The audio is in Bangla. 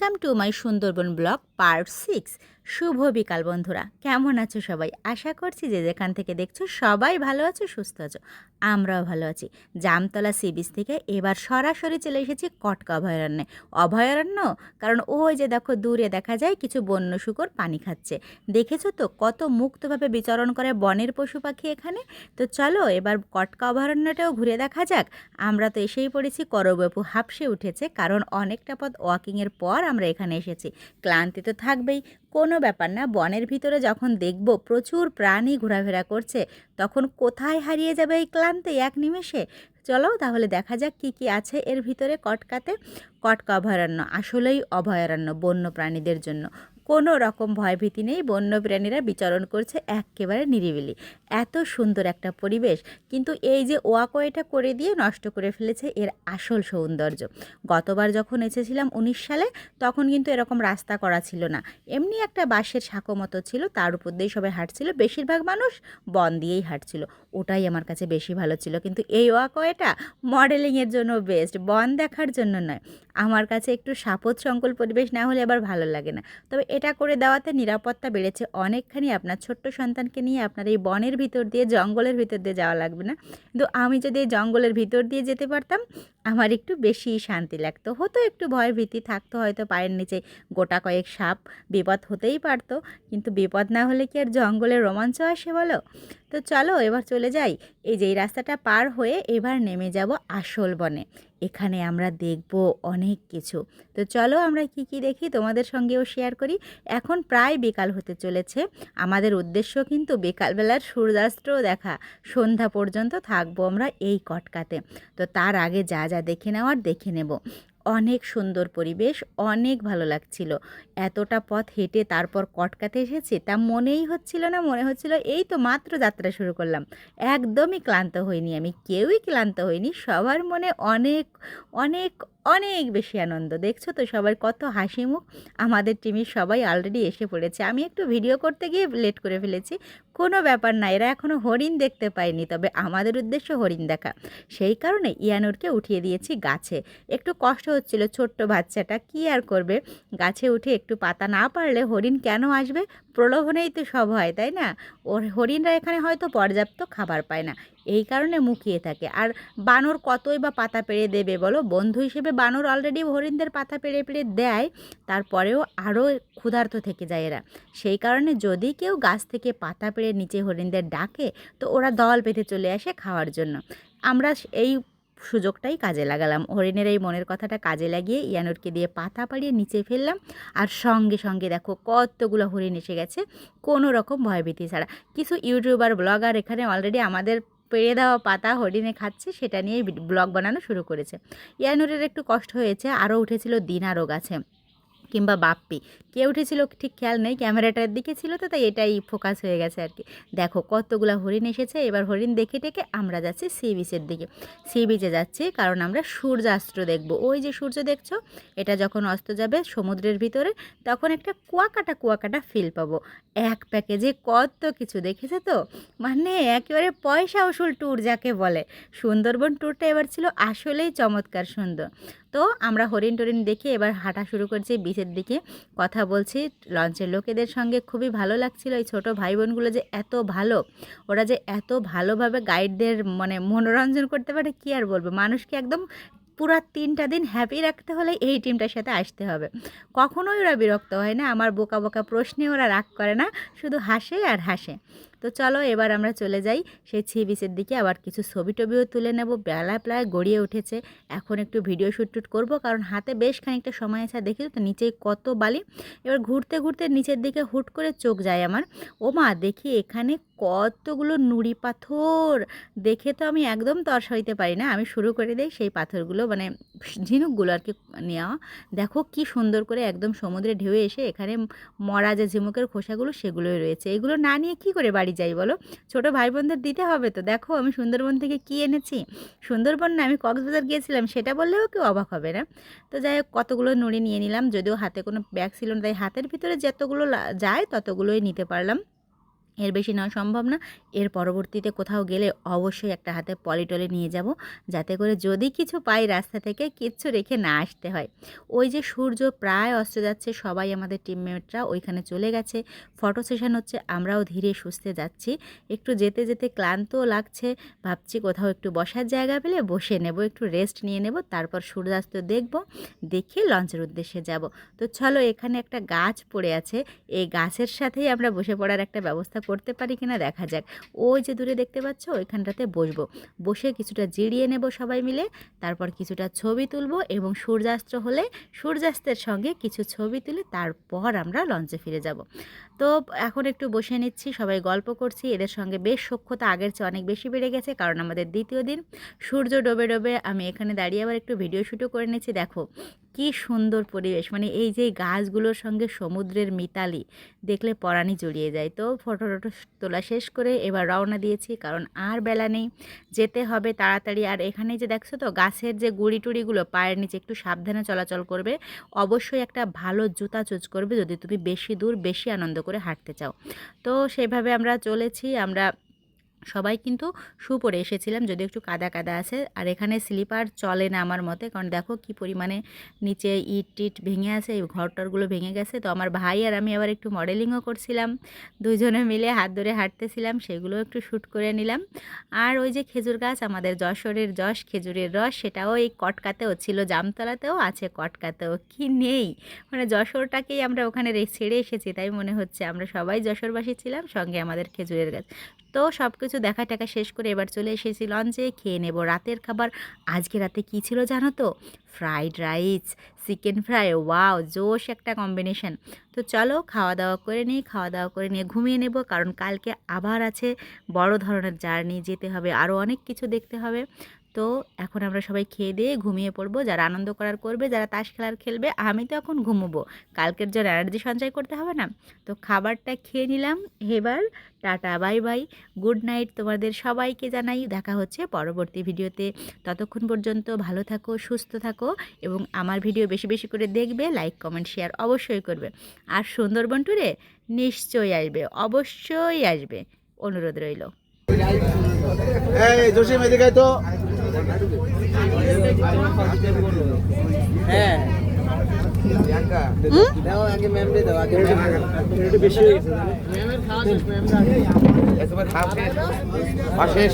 Welcome to my Sundarban blog part six শুভ বিকাল বন্ধুরা, কেমন আছো সবাই? আশা করছি যে যেখান থেকে দেখছ সবাই ভালো আছো, সুস্থ আছো। আমরাও ভালো আছি। জামতলা সি বিচ থেকে এবার সরাসরি চলে এসেছি কটকা অভয়ারণ্যে। অভয়ারণ্য? কারণ ওই যে দেখো, দূরে দেখা যায় কিছু বন্য শুকর পানি খাচ্ছে। দেখেছ তো কত মুক্তভাবে বিচরণ করে বনের পশু পাখি এখানে? তো চলো এবার কটকা অভয়ারণ্যটাও ঘুরে দেখা যাক। আমরা তো এসেই পড়েছি, করবপু হাফসে উঠেছে, কারণ অনেকটা পথ ওয়াকিংয়ের পর আমরা এখানে এসেছি। ক্লান্তি তো থাকবেই। কোনো ব্যাপার না। বনের ভিতরে যখন দেখব প্রচুর প্রাণী ঘোরাফেরা করছে, তখন কোথায় হারিয়ে যাবে এই ক্লান্তে এক নিমেষে? চলো তাহলে দেখা যাক কি কি আছে এর ভিতরে কটকাতে। কটকা অভয়ারণ্য আসলেই অভয়ারণ্য বন্য প্রাণীদের জন্য। কোনো রকম ভয়ভীতি নেই। বন্য প্রাণীরা বিচরণ করছে একেবারে নিরিবিলি। এত সুন্দর একটা পরিবেশ। কিন্তু এই যে ওয়াকওয়েটা করে দিয়ে নষ্ট করে ফেলেছে এর আসল সৌন্দর্য। গতবার যখন এসেছিলাম উনিশ সালে, তখন কিন্তু এরকম রাস্তা করা ছিল না। এমনি একটা বাঁশের সাঁকো মতো ছিল, তার উপর দিয়েই সবাই হাঁটছিল। বেশিরভাগ মানুষ বন দিয়েই হাঁটছিল। ওটাই আমার কাছে বেশি ভালো ছিল। কিন্তু এই ওয়াকওয়েটা মডেলিংয়ের জন্য বেস্ট বন দেখার জন্য নয়। আমার কাছে একটু সাপদ সংকুল পরিবেশ না হলে আবার ভালো লাগে না। তবে এটা করে দেওয়াতে নিরাপত্তা বেড়েছে অনেকখানি আপনার ছোট্ট সন্তানকে নিয়ে আপনার এই বনের ভিতর দিয়ে, জঙ্গলের ভিতর দিয়ে যাওয়া লাগবে না। কিন্তু আমি যদি এই জঙ্গলের ভিতর দিয়ে যেতে পারতাম, আমার একটু বেশি শান্তি লাগতো। হতো একটু ভয় ভীতি, থাকতো হয়তো পায়ের নিচে গোটা কয়েক সাপ, বিপদ হতেই পারতো। কিন্তু বিপদ না হলে কি আর জঙ্গলের রোমাঞ্চ আসে বলো? তো চলো এবার চলে যাই। এই যে এই রাস্তাটা পার হয়ে এবার নেমে যাব আসল বনে। এখানে আমরা দেখব অনেক কিছু। তো চলো আমরা কি কি দেখি তোমাদের সঙ্গেও শেয়ার করি। এখন প্রায় বিকাল হতে চলেছে। আমাদের উদ্দেশ্য কিন্তু বিকালবেলার সূর্যাস্ত দেখা। সন্ধ্যা পর্যন্ত থাকব আমরা এই কটকাতে। তো তার আগে যা যা দেখে নেওয়ার দেখে নেব। অনেক সুন্দর পরিবেশ, অনেক ভালো লাগছিল। এতটা পথ হেঁটে তারপর কটকাতে এসেছি, তা মনেই হচ্ছিল না, মনে হচ্ছিল এই তো মাত্র যাত্রা শুরু করলাম। একদমই ক্লান্ত হইনি আমি, কেউই ক্লান্ত হইনি, সবার মনে অনেক অনেক অনেক বেশি আনন্দ। দেখছ তো সবার কত হাসি মুখ? আমাদের টিমের সবাই অলরেডি এসে পড়েছে। আমি একটু ভিডিও করতে গিয়ে লেট করে ফেলেছি। কোনো ব্যাপার না, এরা এখনও হরিণ দেখতে পায়নি। তবে আমাদের উদ্দেশ্য হরিণ দেখা। সেই কারণে ইয়ানুরকে উঠিয়ে দিয়েছি গাছে। একটু কষ্ট হচ্ছিল ছোট্ট বাচ্চাটা, কি আর করবে? গাছে উঠে একটু পাতা না পারলে হরিণ কেন আসবে? প্রলোভনেই তো সব হয়, তাই না? ওর হরিণরা এখানে হয়তো পর্যাপ্ত খাবার পায় না, এই কারণে মুখিয়ে থাকে। আর বানর কতই বা পাতা পেড়ে দেবে বলো? বন্ধু হিসেবে বানর অলরেডি হরিণদের পাতা পেড়ে পেড়ে দেয়, তারপরেও আরও ক্ষুধার্ত থেকে যায় এরা। সেই কারণে যদি কেউ গাছ থেকে পাতা পেড়ে নিচে হরিণদের ডাকে, তো ওরা দল পেতে চলে আসে খাওয়ার জন্য। আমরা এই সুযোগটাই কাজে লাগালাম। হরিণের এই মনের কথাটা কাজে লাগিয়ে ইয়ানোরকে দিয়ে পাতা পাড়িয়ে নিচে ফেললাম। আর সঙ্গে সঙ্গে দেখো কতগুলো হরিণ এসে গেছে, কোনো রকম ভয়ভীতি ছাড়া। কিছু ইউটিউবার, ব্লগার এখানে অলরেডি আমাদের পেড়ে দেওয়া পাতা হরিণে খাচ্ছে, সেটা নিয়ে ব্লগ বানানো শুরু করেছে। ইয়ানুরের একটু কষ্ট হয়েছে, আরও উঠেছিল দিনারও গাছে কিংবা বাপ্পি। কে উঠেছিল ঠিক খেয়াল নেই, ক্যামেরাটার দিকে ছিল তো, তাই এটাই ফোকাস হয়ে গেছে আর কি। দেখো কতগুলো হরিণ এসেছে, এবার হরিণ দেখে টেকে আমরা যাচ্ছি সি বিচের দিকে। সি বিচে যাচ্ছি কারণ আমরা সূর্যাস্ত দেখব। ওই যে সূর্য দেখছ, এটা যখন অস্ত যাবে সমুদ্রের ভিতরে, তখন একটা কুয়াকাটা কুয়াকাটা ফিল পাবো। এক প্যাকেজে কত কিছু দেখেছে তো? মানে একেবারে পয়সা উসুল ট্যুর যাকে বলে। সুন্দরবন ট্যুরটা এবার ছিল আসলেই চমৎকার সুন্দর। তো আমরা হরিণ টরিণ দেখে এবার হাঁটা শুরু করছি বিচের দিকে। কথা বলছি লঞ্চের লোকেদের সঙ্গে। খুবই ভালো লাগছিল এই ছোটো ভাই বোনগুলো যে এত ভালো। ওরা যে এত ভালোভাবে গাইডদের মানে মনোরঞ্জন করতে পারে কী আর বলব? মানুষকে একদম পুরো তিনটা দিন হ্যাপি রাখতে হলে এই টিমটার সাথে আসতে হবে। কখনোই ওরা বিরক্ত হয় না। আমার বোকা বোকা প্রশ্নে ওরা রাগ করে না। শুধু হাসে আর হাসে। তো চলো এবার আমরা চলে যাই। সেই ছি বিচের দিকে আবার কিছু ছবি টবিও তুলে নেব। বেলা প্রায় গড়িয়ে উঠেছে। এখন একটু ভিডিও শ্যুট টুট করব কারণ হাতে বেশ খানিকটা সময় আছে। দেখি তো নিচে কত বালি। এবার ঘুরতে ঘুরতে নিচের দিকে হুট করে চোখ যায় আমার। ও মা দেখি এখানে কতগুলো নুড়ি পাথর। দেখে তো আমি একদম তর্স হইতে পারি না। আমি শুরু করে দিই সেই পাথরগুলো মানে ঝিনুকগুলো আর কি নেওয়া। দেখো কি সুন্দর করে একদম সমুদ্রে ঢেউ এসে এখানে মরা যে ঝিনুকের খোসাগুলো সেগুলোই রয়েছে। এগুলো না নিয়ে কি করে বাড়ি যাই বলো। ছোট ভাই বোনদের দিতে হবে তো। দেখো আমি সুন্দরবন থেকে কি এনেছি? সুন্দরবন না, আমি কক্সবাজার গিয়েছিলাম, সেটা বললেও কেউ অবাক হবে না। তো যাই হোক, কতগুলো নুড়ি নিয়ে নিলাম, যদিও হাতে কোনো ব্যাগ ছিল না, তাই হাতের ভিতরে যতগুলো যায় ততগুলোই নিতে পারলাম। এর বেশি নেওয়া সম্ভব না। এর পরবর্তীতে কোথাও গেলে অবশ্যই একটা হাতে পলিটলে নিয়ে যাব, যাতে করে যদি কিছু পাই রাস্তা থেকে কিচ্ছু রেখে না আসতে হয়। ওই যে সূর্য প্রায় অস্ত যাচ্ছে, সবাই আমাদের টিমমেটরা ওইখানে চলে গেছে। ফটো সেশন হচ্ছে, আমরাও ধীরে সুস্থে যাচ্ছি। একটু যেতে যেতে ক্লান্তও লাগছে, ভাবছি কোথাও একটু বসার জায়গা পেলে বসে নেব, একটু রেস্ট নিয়ে নেব, তারপর সূর্যাস্ত দেখব, দেখে লঞ্চের উদ্দেশ্যে যাব। তো চলো, এখানে একটা গাছ পড়ে আছে। এই গাছের সাথেই আমরা বসে পড়ার একটা ব্যবস্থা করতে পারি কিনা দেখা যাক। ওই যে দূরে দেখতে পাচ্ছ, ওইখানটাতে বসবো। বসে কিছুটা জিরিয়ে নেব সবাই মিলে, তারপর কিছুটা ছবি তুলবো এবং সূর্যাস্ত হলে সূর্যাস্তের সঙ্গে কিছু ছবি তুলে তারপর আমরা লঞ্চে ফিরে যাব। তো এখন একটু বসে নিচ্ছি, সবাই গল্প করছি। এদের সঙ্গে বেশ সক্ষতা আগের চেয়ে অনেক বেশি বেড়ে গেছে, কারণ আমাদের দ্বিতীয় দিন। সূর্য ডোবে ডোবে আমি এখানে দাঁড়িয়ে আবার একটু ভিডিও শ্যুটও করে নিচ্ছি। দেখো কি সুন্দর পরিবেশ। মানে এই যে গাছগুলোর সঙ্গে সমুদ্রের মিতালি, দেখলে পরাণই জড়িয়ে যায়। তো ফটো টটো তোলা শেষ করে এবার রওনা দিয়েছি, কারণ আর বেলা নেই, যেতে হবে তাড়াতাড়ি। আর এখানে যে দেখছ তো, গাছের যে গুড়ি টুড়িগুলো, পায়ের নিচে একটু সাবধানে চলাচল করবে। অবশ্যই একটা ভালো জুতা চুজ করবে, যদি তুমি বেশি দূর, বেশি আনন্দ করে হাঁটতে চাও। তো সেভাবে আমরা চলেছি, আমরা সবাই কিন্তু শু পরে এসেছিলাম যদি একটু কাদা কাদা আছে। আর এখানে স্লিপার চলে না আমার মতে, কারণ দেখো কি পরিমাণে নিচে ইট টিট ভেঙে আছে, এই ঘরটরগুলো ভেঙে গেছে। তো আমার ভাই আর আমি আবার একটু মডেলিংও করছিলাম। দুজনে মিলে হাত ধরে হাঁটতেছিলাম, সেগুলো একটু শ্যুট করে নিলাম। আর ওই যে খেজুর গাছ, আমাদের যশোরের যশ, খেজুরের রস, সেটাও এই কটকাতেও ছিল, জামতলাতেও আছে কটকাতেও, কি নেই? মানে যশোরটাকেই আমরা ওখানে ছেড়ে এসেছি, তাই মনে হচ্ছে। আমরা সবাই যশোরবাসী ছিলাম, সঙ্গে আমাদের খেজুরের গাছ। তো সব কিছু দেখা টাকা শেষ করে এবার চলে এসেছি লঞ্চে, খেয়ে নেব রাতের খাবার। আজকে রাতে কী ছিল জানো তো? Fried rice, chicken fry, wow, জোশ একটা কম্বিনেশন। তো চলো খাওয়া দাওয়া করে নিই, খাওয়া দাওয়া করে নিয়ে ঘুমিয়ে নেব, কারণ কালকে আবার আছে বড় ধরনের জার্নি, যেতে হবে আরও অনেক কিছু দেখতে হবে। তো এখন আমরা সবাই খেয়ে দিয়ে ঘুমিয়ে পড়ব, যারা আনন্দ করার করবে, যারা তাস খেলার খেলবে, আমি তো এখন ঘুমোবো। কালকের জন্য এনার্জি সঞ্চয় করতে হবে না? তো খাবারটা খেয়ে নিলাম, এবার tata bye bye good night তোমাদের সবাইকে জানাই, দেখা হচ্ছে পরবর্তী ভিডিওতে। ততক্ষণ পর্যন্ত ভালো থাকো, সুস্থ থাকো এবং আমার ভিডিও বেশি বেশি করে দেখবে লাইক কমেন্ট শেয়ার অবশ্যই করবে। আর সুন্দরবন ট্যুরে নিশ্চয়ই আসবে, অবশ্যই আসবে। অনুরোধ রইল। এই, জসিম, এদিকে তো। হ্যাঁ। দাও আগে ম্যাম দিয়ে দাও আগে একেবারে খাওয়া শেষ। খাওয়া শেষ।